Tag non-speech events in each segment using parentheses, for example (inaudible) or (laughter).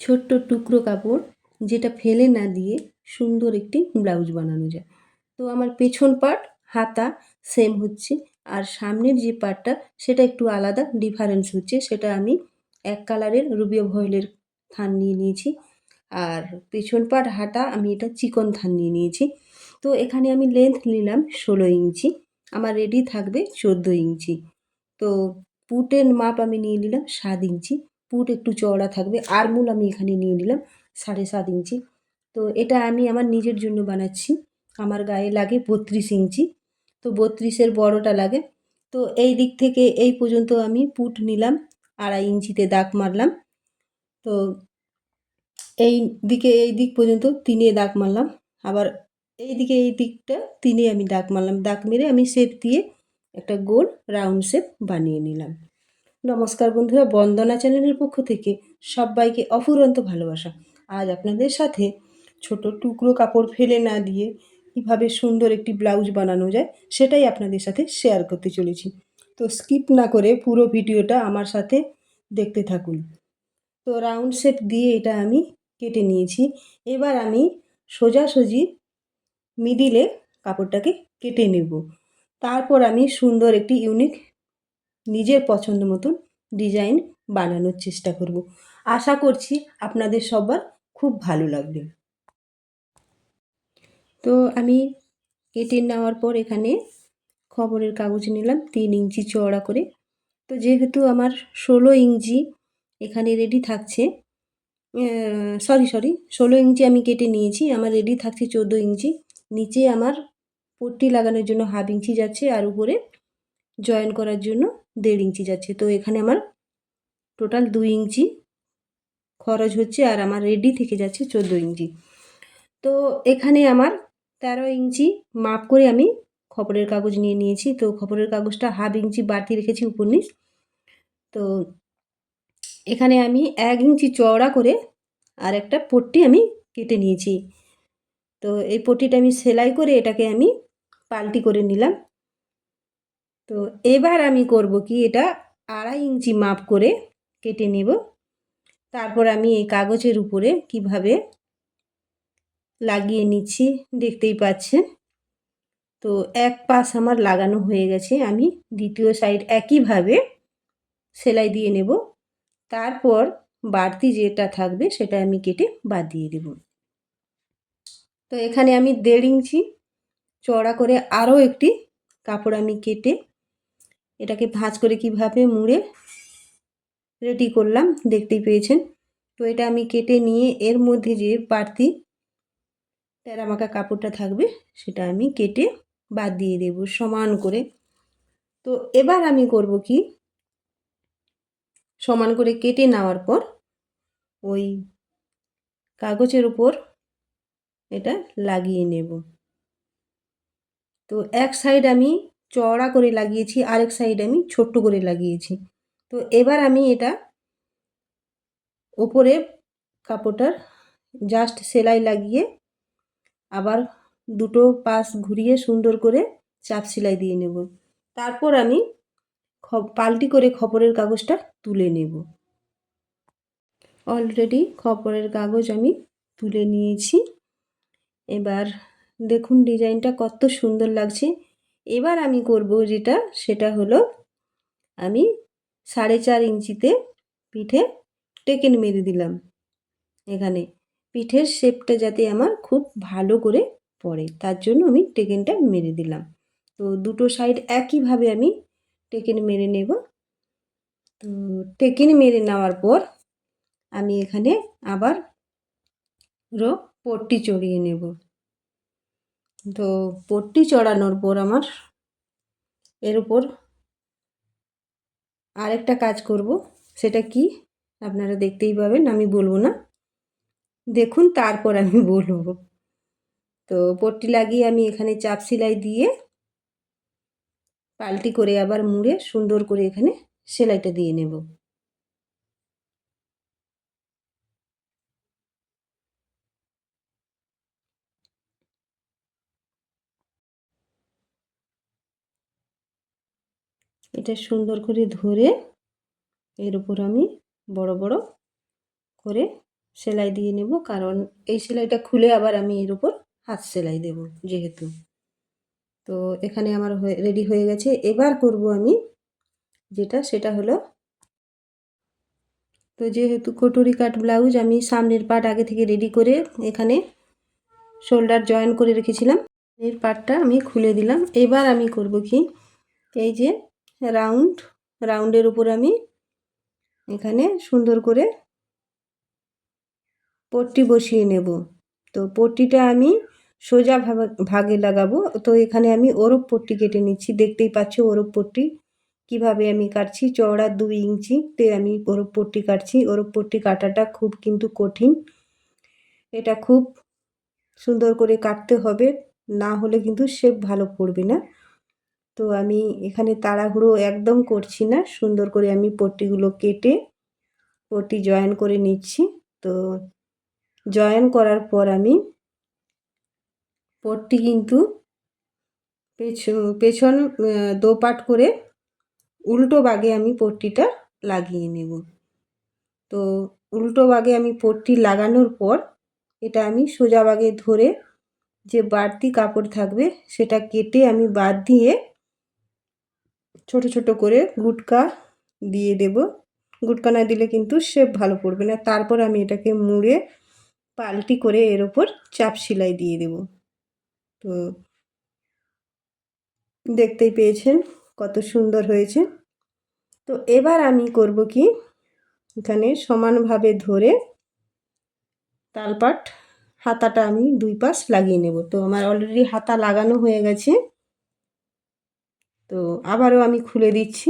ছোট্ট টুকরো কাপড় যেটা ফেলে না দিয়ে সুন্দর একটি ব্লাউজ বানানো যায়। তো আমার পেছন পার্ট হাতা সেম হচ্ছে, আর সামনের যে পার্টটা সেটা একটু আলাদা ডিফারেন্স হচ্ছে, সেটা আমি এক কালারের রুবিও ভয়েলের থান নিয়ে নিয়েছি, আর পেছন পার্ট হাতা আমি এটা চিকন থান নিয়ে নিয়েছি। তো এখানে আমি লেন্থ নিলাম ষোলো ইঞ্চি, আমার রেডি থাকবে চোদ্দ ইঞ্চি। তো পুটের মাপ আমি নিয়ে নিলাম সাত ইঞ্চি পুট একটু চওড়া থাকবে। আর মূল আমি এখানে নিয়ে নিলাম সাড়ে সাত ইঞ্চি। তো এটা আমি আমার নিজের জন্য বানাচ্ছি। আমার গায়ে লাগে বত্রিশ ইঞ্চি। তো বত্রিশের বড়টা লাগে। তো এই দিক থেকে এই পর্যন্ত আমি পুট নিলাম, আড়াই ইঞ্চিতে দাগ মারলাম। তো এই দিকে এই দিক পর্যন্ত তিনে দাগ মারলাম। আবার এই দিকে এই দিকটা তিনে আমি দাগ মারলাম। দাগ মেরে আমি শেপ দিয়ে একটা গোল রাউন্ড শেপ বানিয়ে নিলাম। নমস্কার বন্ধুরা, বন্দনা চ্যানেলের পক্ষ থেকে সবাইকে অফুরন্ত ভালোবাসা। আজ আপনাদের সাথে ছোট টুকরো কাপড় ফেলে না দিয়ে কীভাবে সুন্দর একটি ব্লাউজ বানানো যায়, সেটাই আপনাদের সাথে শেয়ার করতে চলেছি। তো স্কিপ না করে পুরো ভিডিওটা আমার সাথে দেখতে থাকুন। তো রাউন্ড শেপ দিয়ে এটা আমি কেটে নিয়েছি। এবার আমি সোজাসুজি মিডিলে কাপড়টাকে কেটে নেব। তারপর আমি সুন্দর একটি ইউনিক নিজের পছন্দ মতন ডিজাইন বানানোর চেষ্টা করব। আশা করছি আপনাদের সবার খুব ভালো লাগবে। তো আমি কেটে নেওয়ার পর এখানে খবরের কাগজ নিলাম, তিন ইঞ্চি চওড়া করে। তো যেহেতু আমার ষোলো ইঞ্চি এখানে রেডি থাকছে সরি সরি ষোলো ইঞ্চি আমি কেটে নিয়েছি, আমার রেডি থাকছে চোদ্দ ইঞ্চি। নিচে আমার পট্টি লাগানোর জন্য হাফ ইঞ্চি যাচ্ছে, আর উপরে জয়েন করার জন্য দেড় ইঞ্চি যাচ্ছে। তো এখানে আমার টোটাল দুই ইঞ্চি খরচ হচ্ছে আর আমার রেডি থেকে যাচ্ছে চোদ্দ ইঞ্চি। তো এখানে আমার তেরো ইঞ্চি মাপ করে আমি খবরের কাগজ নিয়ে নিয়েছি। তো খবরের কাগজটা হাফ ইঞ্চি বাড়তি রেখেছি উপর নিচ। তো এখানে আমি এক ইঞ্চি চওড়া করে আর একটা পট্টি আমি কেটে নিয়েছি। তো এই পট্টিটা আমি সেলাই করে এটাকে আমি পাল্টি করে নিলাম। তো এবার আমি করব কি, এটা আড়াই ইঞ্চি মাপ করে কেটে নেব। তারপর আমি এই কাগজের উপরে কীভাবে লাগিয়ে নিচ্ছি দেখতেই পাচ্ছেন। তো এক পাশ আমার লাগানো হয়ে গেছে, আমি দ্বিতীয় সাইড একইভাবে সেলাই দিয়ে নেব। তারপর বাড়তি যেটা থাকবে সেটা আমি কেটে বাদ দিয়ে দেব। তো এখানে আমি দেড় ইঞ্চি চড়া করে আরও একটি কাপড় আমি কেটে এটাকে ভাঁজ করে কীভাবে মুড়ে রেডি করলাম, দেখতেই পেয়েছেন। তো এটা আমি কেটে নিয়ে এর মধ্যে যে বাড়তি টেরামাকা কাপড়টা থাকবে, সেটা আমি কেটে বাদ দিয়ে দেব সমান করে। তো এবার আমি করব কি? সমান করে কেটে নেওয়ার পর ওই কাগজের উপর এটা লাগিয়ে নেব। তো এক সাইড আমি চওড়া করে লাগিয়েছি, আরেক সাইড আমি ছোট্ট করে লাগিয়েছি। তো এবার আমি এটা ওপরে কাপড়টার জাস্ট সেলাই লাগিয়ে আবার দুটো পাশ ঘুরিয়ে সুন্দর করে চাপ সেলাই দিয়ে নেব। তারপর আমি পাল্টি করে খবরের কাগজটা তুলে নেব। অলরেডি খবরের কাগজ আমি তুলে নিয়েছি। এবার দেখুন ডিজাইনটা কত সুন্দর লাগছে। এবার আমি করব যেটা, সেটা হলো আমি সাড়ে চার ইঞ্চিতে পিঠে টেকেন মেরে দিলাম। এখানে পিঠের শেপটা যাতে আমার খুব ভালো করে পড়ে, তার জন্য আমি টেকেনটা মেরে দিলাম। তো দুটো সাইড একইভাবে আমি টেকেন মেরে নেব। তো টেকেন মেরে নেওয়ার পর আমি এখানে আবার রো পট্টি চড়িয়ে নেব। তো পট্টি চড়ানোর পর আমার এর উপর আরেকটা কাজ করব। সেটা কি? আপনারা দেখতেই পাবেন, আমি বলব না। দেখুন, তারপর আমি (laughs) বলব। তো পট্টি লাগিয়ে আমি এখানে চাপ সেলাই দিয়ে পাল্টি করে আবার মুড়ে সুন্দর করে এখানে সেলাইটা দিয়ে নেব। এটা সুন্দর করে ধরে এর উপর আমি বড় বড় করে সেলাই দিয়ে নেব, কারণ এই সেলাইটা খুলে আবার আমি এর উপর হাত সেলাই দেব যেহেতু। তো এখানে আমার রেডি হয়ে গেছে। এবার করব আমি যেটা, সেটা হলো, তো যেহেতু কটুরি কাট ব্লাউজ আমি সামনের পার্ট আগে থেকে রেডি করে এখানে শোল্ডার জয়েন করে রেখেছিলাম এর পার্টটা আমি খুলে দিলাম। এবার আমি করব কি, এই যে রাউন্ড রাউন্ডের উপর আমি এখানে সুন্দর করে পট্টি বসিয়ে নেব। তো পট্টিটা আমি সোজা ভাগে লাগাবো। তো এখানে আমি ওরপ পট্টি কেটে নিচ্ছি। দেখতেই পাচ্ছ ওরপ পট্টি কীভাবে আমি কাটছি। চওড়া দুই ইঞ্চিতে আমি ওরপ পট্টি কাটছি। ওরপ পট্টি কাটাটা খুব কিন্তু কঠিন। এটা খুব সুন্দর করে কাটতে হবে। না হলে কিন্তু শেপ ভালো পড়বে না। তো আমি এখানে তাড়াহুড়ো একদম করছি না। সুন্দর করে আমি পট্টিগুলো কেটে পট্টি জয়েন করে নিচ্ছি। তো জয়েন করার পর আমি পটটি কিন্তু পেছন দোপাট করে উল্টো বাগে আমি পট্টিটা লাগিয়ে নেব। তো উল্টো বাগে আমি পট্টি লাগানোর পর এটা আমি সোজা বাগে ধরে যে বাড়তি কাপড় থাকবে সেটা কেটে আমি বাদ দিয়ে ছোট ছোট করে গুটকা দিয়ে দেব। গুটকা না দিলে কিন্তু শেপ ভালো পড়বে না। তারপর আমি এটাকে মুড়ে পাল্টি করে এর ওপর চাপ সেলাই দিয়ে দেব। তো দেখতেই পেয়েছেন কত সুন্দর হয়েছে। তো এবার আমি করব কি? এখানে সমানভাবে ধরে তালপাট হাতাটা আমি দুই পাশ লাগিয়ে নেব। তো আমার অলরেডি হাতা লাগানো হয়ে গেছে। তো আবারও আমি খুলে দিচ্ছি।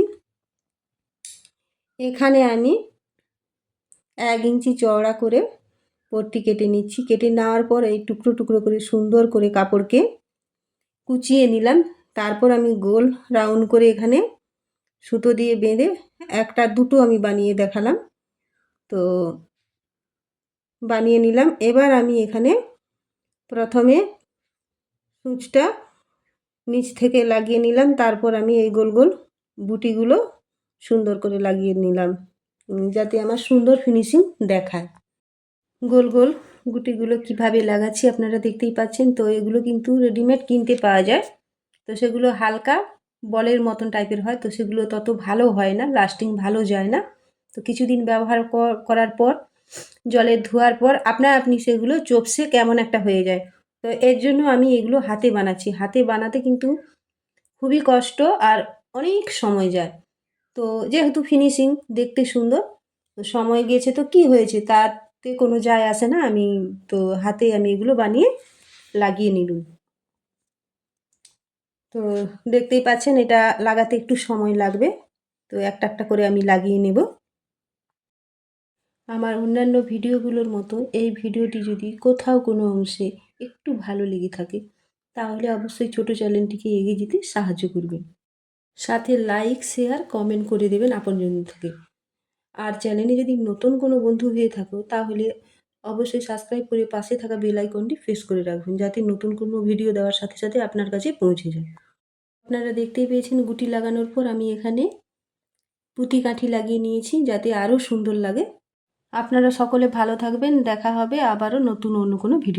এখানে আমি এক ইঞ্চি চওড়া করে পট্টি কেটে নিচ্ছি। কেটে নেওয়ার পর এই টুকরো টুকরো করে সুন্দর করে কাপড়কে কুচিয়ে নিলাম। তারপর আমি গোল রাউন্ড করে এখানে সুতো দিয়ে বেঁধে একটা দুটো আমি বানিয়ে দেখালাম। তো বানিয়ে নিলাম। এবার আমি এখানে প্রথমে সূচটা নিচ থেকে লাগিয়ে নিলাম। তারপর আমি এই গোল গোল বুটিগুলো সুন্দর করে লাগিয়ে নিলাম যাতে আমার সুন্দর ফিনিশিং দেখায়। গোল গোল গুটিগুলো কীভাবে লাগাচ্ছি আপনারা দেখতেই পাচ্ছেন। তো এগুলো কিন্তু রেডিমেড কিনতে পাওয়া যায়। তো সেগুলো হালকা বলের মতন টাইপের হয়। তো সেগুলো তত ভালো হয় না লাস্টিং ভালো যায় না। তো কিছুদিন ব্যবহার করার পর, জলে ধোয়ার পর আপনা আপনি সেগুলো চোপসে কেমন একটা হয়ে যায়। তো এর জন্য আমি এগুলো হাতে বানাচ্ছি। হাতে বানাতে কিন্তু খুবই কষ্ট আর অনেক সময় যায়। তো যেহেতু ফিনিশিং দেখতে সুন্দর, তো সময় গিয়েছে তো কি হয়েছে? তাতে কোনো যায় আসে না। আমি তো হাতে আমি এগুলো বানিয়ে লাগিয়ে নিলুম। তো দেখতেই পাচ্ছেন এটা লাগাতে একটু সময় লাগবে। তো একটা একটা করে আমি লাগিয়ে নেব। আমার অন্যান্য ভিডিওগুলোর মতো এই ভিডিওটি যদি কোথাও কোনো অংশে একটু ভালো লেগে থাকে, তাহলে অবশ্যই ছোট চ্যানেলটিকে এগিয়ে যেতে সাহায্য করবেন। সাথে লাইক শেয়ার কমেন্ট করে দেবেন আপনজন থেকে। আর চ্যানেলে যদি নতুন কোনো বন্ধু হয়ে থাকো, তাহলে অবশ্যই সাবস্ক্রাইব করে পাশে থাকা বেল আইকনটি প্রেস করে রাখবেন, যাতে নতুন কোনো ভিডিও দেওয়ার সাথে সাথে আপনার কাছে পৌঁছে যায়। আপনারা দেখতেই পেয়েছেন গুটি লাগানোর পর আমি এখানে পুঁতি কাঠি লাগিয়ে নিয়েছি, যাতে আরও সুন্দর লাগে। আপনারা সকলে ভালো থাকবেন, দেখা হবে আবারও নতুন অন্য কোনো ভিডিও